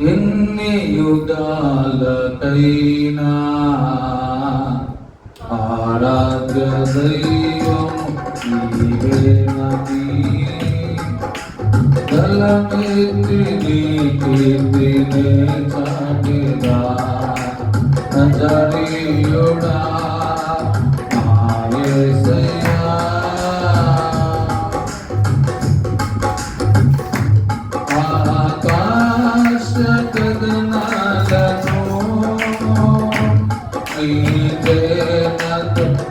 ఎన్ని యుగాలకైనా ఆరాధ్య దైవం నీవేనీతిని చాటిదా. నజరీయుడా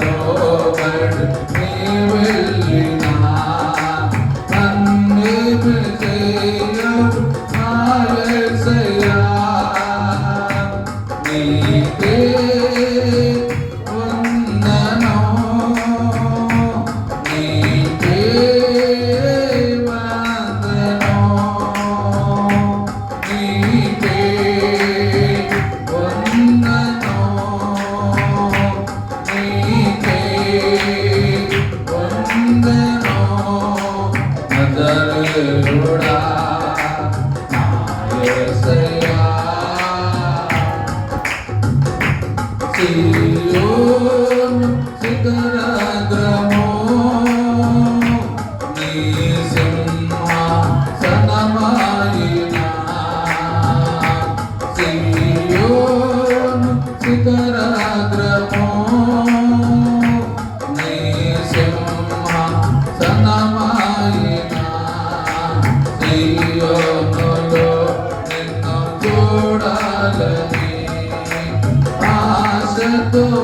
तो कर Ah, Shantou.